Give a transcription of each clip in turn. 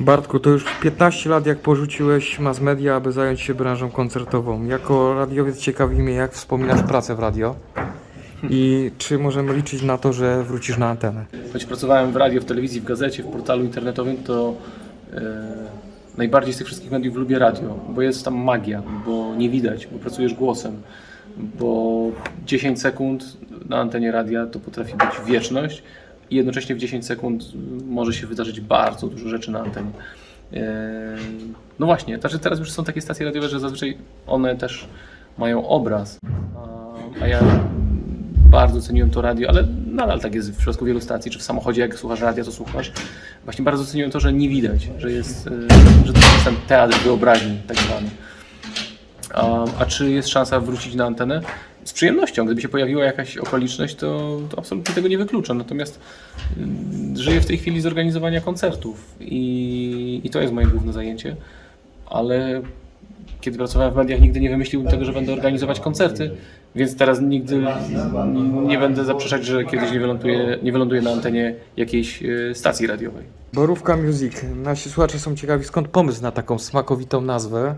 Bartku, to już 15 lat jak porzuciłeś mass media, aby zająć się branżą koncertową. Jako radiowiec ciekawi mnie, jak wspominasz pracę w radio i czy możemy liczyć na to, że wrócisz na antenę. Choć pracowałem w radio, w telewizji, w gazecie, w portalu internetowym, to e, najbardziej z tych wszystkich mediów lubię radio, bo jest tam magia, bo nie widać, bo pracujesz głosem, bo 10 sekund na antenie radia to potrafi być wieczność i jednocześnie w 10 sekund może się wydarzyć bardzo dużo rzeczy na antenie. E, no właśnie, znaczy teraz już są takie stacje radiowe, że zazwyczaj one też mają obraz, a, a ja bardzo ceniłem to radio, ale nadal tak jest w przypadku wielu stacji, czy w samochodzie, jak słuchasz radia, to słuchasz. Właśnie bardzo ceniłem to, że nie widać, że jest, e, że to jest ten teatr wyobraźni tak zwany. A, a czy jest szansa wrócić na antenę? Z przyjemnością. Gdyby się pojawiła jakaś okoliczność, to, to absolutnie tego nie wykluczam. Natomiast mm, żyję w tej chwili z organizowania koncertów i, i to jest moje główne zajęcie. Ale kiedy pracowałem w mediach, nigdy nie wymyśliłbym tego, że będę organizować koncerty, więc teraz nigdy nie będę zaprzeczać, że kiedyś nie wyląduję, nie wyląduję na antenie jakiejś e, stacji radiowej. Borówka Music. Nasi słuchacze są ciekawi, skąd pomysł na taką smakowitą nazwę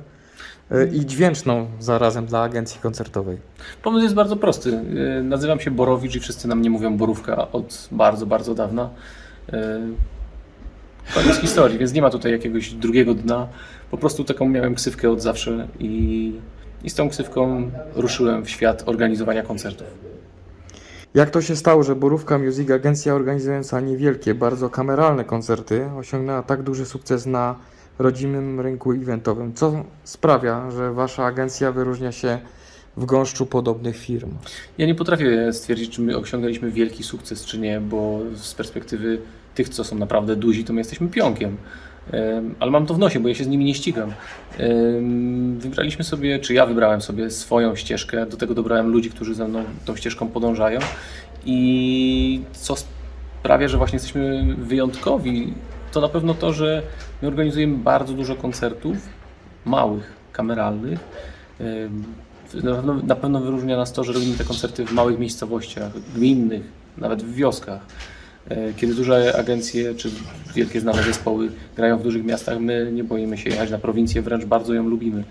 i dźwięczną zarazem dla agencji koncertowej. Pomysł jest bardzo prosty. E, Nazywam się Borowicz i wszyscy na mnie mówią Borówka od bardzo, bardzo dawna. E, Koniec historii, więc nie ma tutaj jakiegoś drugiego dna. Po prostu taką miałem ksywkę od zawsze i, i z tą ksywką ruszyłem w świat organizowania koncertów. Jak to się stało, że Borówka Music, agencja organizująca niewielkie, bardzo kameralne koncerty, osiągnęła tak duży sukces na rodzimym rynku eventowym? Co sprawia, że wasza agencja wyróżnia się w gąszczu podobnych firm? Ja nie potrafię stwierdzić, czy my osiągnęliśmy wielki sukces, czy nie, bo z perspektywy tych, co są naprawdę duzi, to my jesteśmy pionkiem. Em, Ale mam to w nosie, bo ja się z nimi nie ścigam. Wybraliśmy sobie, czy ja wybrałem sobie swoją ścieżkę, do tego dobrałem ludzi, którzy ze mną tą ścieżką podążają. I co sprawia, że właśnie jesteśmy wyjątkowi, to na pewno to, że my organizujemy bardzo dużo koncertów, małych, kameralnych. Na pewno, na pewno wyróżnia nas to, że robimy te koncerty w małych miejscowościach, gminnych, nawet w wioskach. E, Kiedy duże agencje czy wielkie znane zespoły grają w dużych miastach, my nie boimy się jechać na prowincję, wręcz bardzo ją lubimy.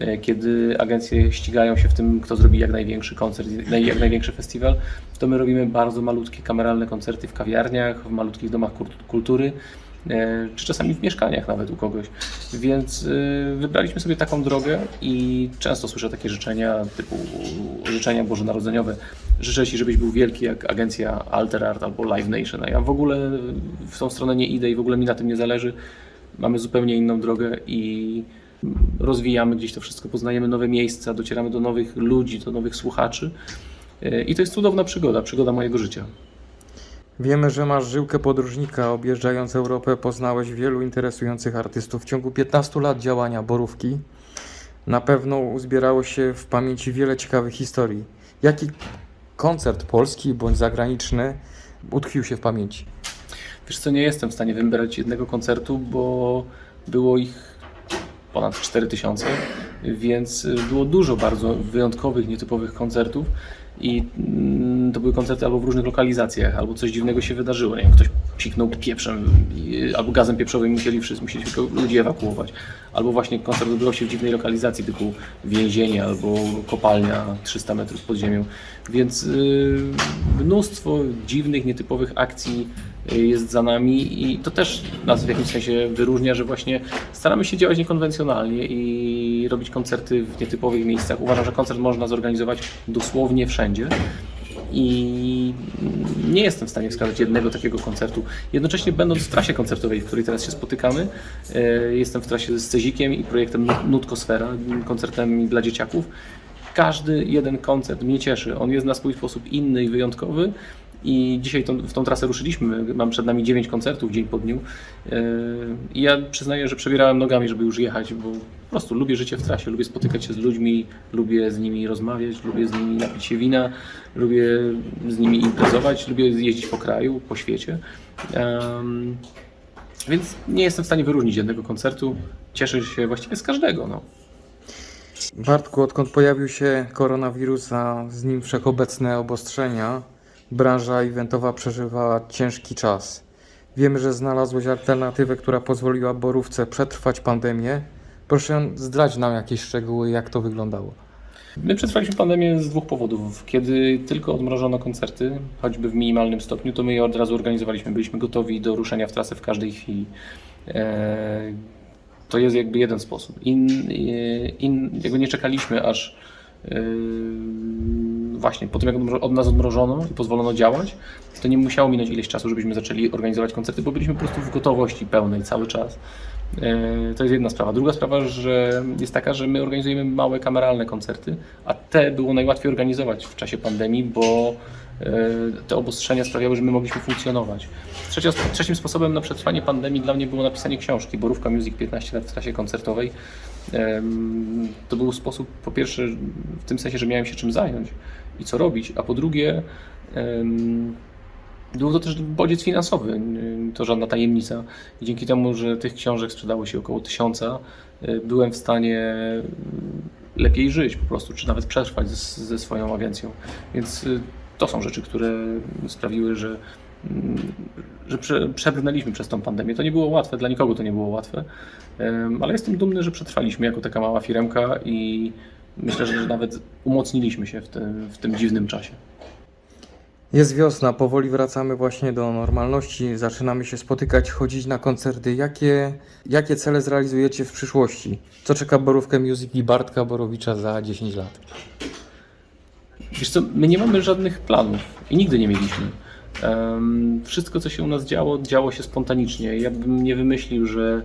E, Kiedy agencje ścigają się w tym, kto zrobi jak największy koncert, jak największy festiwal, to my robimy bardzo malutkie kameralne koncerty w kawiarniach, w malutkich domach kultury, czy czasami w mieszkaniach nawet u kogoś. Więc e, wybraliśmy sobie taką drogę i często słyszę takie życzenia typu życzenia bożonarodzeniowe. Życzę Ci, żebyś był wielki jak agencja Alter Art albo Live Nation. A ja w ogóle w tą stronę nie idę i w ogóle mi na tym nie zależy. Mamy zupełnie inną drogę i rozwijamy gdzieś to wszystko, poznajemy nowe miejsca, docieramy do nowych ludzi, do nowych słuchaczy. E, I to jest cudowna przygoda, przygoda mojego życia. Wiemy, że masz żyłkę podróżnika. Objeżdżając Europę poznałeś wielu interesujących artystów. W ciągu 15 lat działania Borówki na pewno uzbierało się w pamięci wiele ciekawych historii. Jaki koncert polski bądź zagraniczny utkwił się w pamięci? Wiesz co, nie jestem w stanie wybrać jednego koncertu, bo było ich ponad 4000, więc było dużo bardzo wyjątkowych, nietypowych koncertów i mm, to były koncerty albo w różnych lokalizacjach, albo coś dziwnego się wydarzyło, nie wiem, ktoś psiknął pieprzem i- albo gazem pieprzowym musieli wszyscy, musieli ludzi ewakuować, albo właśnie koncert odbywał się w dziwnej lokalizacji typu więzienie albo kopalnia 300 metrów pod ziemią, więc y, mnóstwo dziwnych, nietypowych akcji y, jest za nami i to też nas w jakimś sensie wyróżnia, że właśnie staramy się działać niekonwencjonalnie i robić koncerty w nietypowych miejscach. Uważam, że koncert można zorganizować dosłownie wszędzie i nie jestem w stanie wskazać jednego takiego koncertu. Jednocześnie będąc w trasie koncertowej, w której teraz się spotykamy, e, jestem w trasie z Cezikiem i projektem Nut- Nutkosfera, koncertem dla dzieciaków. Każdy jeden koncert mnie cieszy. On jest na swój sposób inny i wyjątkowy. I dzisiaj tą, w tą trasę ruszyliśmy. Mam przed nami 9 koncertów dzień po dniu. Yy, I ja przyznaję, że przebierałem nogami, żeby już jechać, bo po prostu lubię życie w trasie, lubię spotykać się z ludźmi, lubię z nimi rozmawiać, lubię z nimi napić się wina, lubię z nimi imprezować, lubię jeździć po kraju, po świecie. Em, więc nie jestem w stanie wyróżnić jednego koncertu. Cieszę się właściwie z każdego. No. Bartku, odkąd pojawił się koronawirus, a z nim wszechobecne obostrzenia, branża eventowa przeżywała ciężki czas. Wiemy, że znalazłeś alternatywę, która pozwoliła Borówce przetrwać pandemię. Proszę zdrać nam jakieś szczegóły, jak to wyglądało. My przetrwaliśmy pandemię z dwóch powodów. Kiedy tylko odmrożono koncerty, choćby w minimalnym stopniu, to my je od razu organizowaliśmy. Byliśmy gotowi do ruszenia w trasę w każdej chwili. E, To jest jakby jeden sposób. In, e, in, jakby nie czekaliśmy aż e, właśnie po tym, jak od nas odmrożono i pozwolono działać, to nie musiało minąć ileś czasu, żebyśmy zaczęli organizować koncerty, bo byliśmy po prostu w gotowości pełnej cały czas. E, To jest jedna sprawa. Druga sprawa, że jest taka, że my organizujemy małe kameralne koncerty, a te było najłatwiej organizować w czasie pandemii, bo e, te obostrzenia sprawiały, że my mogliśmy funkcjonować. Trzecia, trzecim sposobem na przetrwanie pandemii dla mnie było napisanie książki Borówka Music 15 lat w trasie koncertowej. To był sposób, po pierwsze, w tym sensie, że miałem się czym zająć i co robić, a po drugie, był to też bodziec finansowy, to żadna tajemnica. I dzięki temu, że tych książek sprzedało się około tysiąca, y, byłem w stanie y, lepiej żyć po prostu, czy nawet przetrwać ze, ze swoją agencją. Więc y, to są rzeczy, które sprawiły, że, mm, że prze, przebrnęliśmy przez tą pandemię. To nie było łatwe, dla nikogo to nie było łatwe, ale jestem dumny, że przetrwaliśmy jako taka mała firemka i myślę, że nawet umocniliśmy się w tym, w tym dziwnym czasie. Jest wiosna, powoli wracamy właśnie do normalności, zaczynamy się spotykać, chodzić na koncerty. Jakie, jakie cele zrealizujecie w przyszłości? Co czeka Borówkę Music i Bartka Borowicza za 10 lat? Wiesz co, my nie mamy żadnych planów i nigdy nie mieliśmy. Wszystko, co się u nas działo, działo się spontanicznie. Ja bym nie wymyślił, że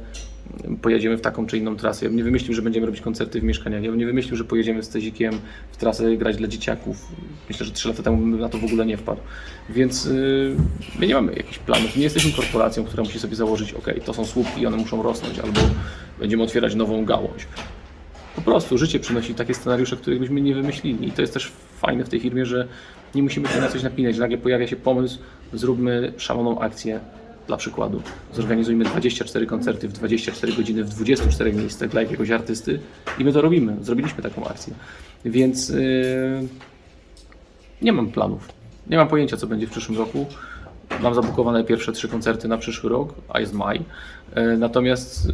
pojedziemy w taką czy inną trasę. Ja bym nie wymyślił, że będziemy robić koncerty w mieszkaniach. Ja bym nie wymyślił, że pojedziemy z Tezikiem w trasę grać dla dzieciaków. Myślę, że trzy lata temu na to w ogóle nie wpadł. Więc y, my nie mamy jakichś planów. Nie jesteśmy korporacją, która musi sobie założyć, ok, to są słupki, one muszą rosnąć, albo będziemy otwierać nową gałąź. Po prostu życie przynosi takie scenariusze, których byśmy nie wymyślili. I to jest też fajne w tej firmie, że nie musimy się na coś napinać. Nagle pojawia się pomysł, zróbmy szaloną akcję. Dla przykładu, zorganizujmy 24 koncerty w 24 godziny w 24 miejscach dla jakiegoś artysty i my to robimy. Zrobiliśmy taką akcję. Więc yy, nie mam planów. Nie mam pojęcia, co będzie w przyszłym roku. Mam zabukowane pierwsze trzy koncerty na przyszły rok, a jest maj. Yy, Natomiast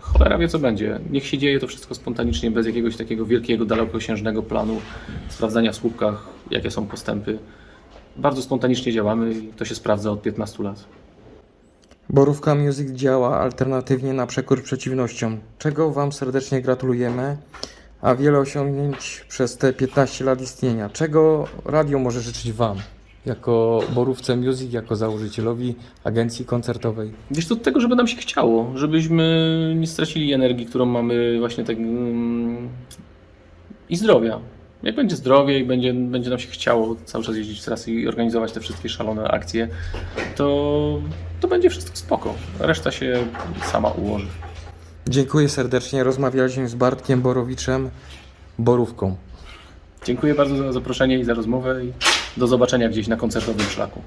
cholera wie, co będzie. Niech się dzieje to wszystko spontanicznie, bez jakiegoś takiego wielkiego, dalekosiężnego planu, sprawdzania w słupkach, jakie są postępy. Bardzo spontanicznie działamy i to się sprawdza od 15 lat. Borówka Music działa alternatywnie na przekór przeciwnościom, czego Wam serdecznie gratulujemy, a wiele osiągnięć przez te 15 lat istnienia. Czego radio może życzyć Wam, jako Borówce Music, jako założycielowi agencji koncertowej? Wiesz, to od tego, żeby nam się chciało, żebyśmy nie stracili energii, którą mamy właśnie tak mm, i zdrowia. Jak będzie zdrowie i będzie, będzie nam się chciało cały czas jeździć w trasy i organizować te wszystkie szalone akcje, to, to będzie wszystko spoko. Reszta się sama ułoży. Dziękuję serdecznie. Rozmawialiśmy z Bartkiem Borowiczem, Borówką. Dziękuję bardzo za zaproszenie i za rozmowę i do zobaczenia gdzieś na koncertowym szlaku.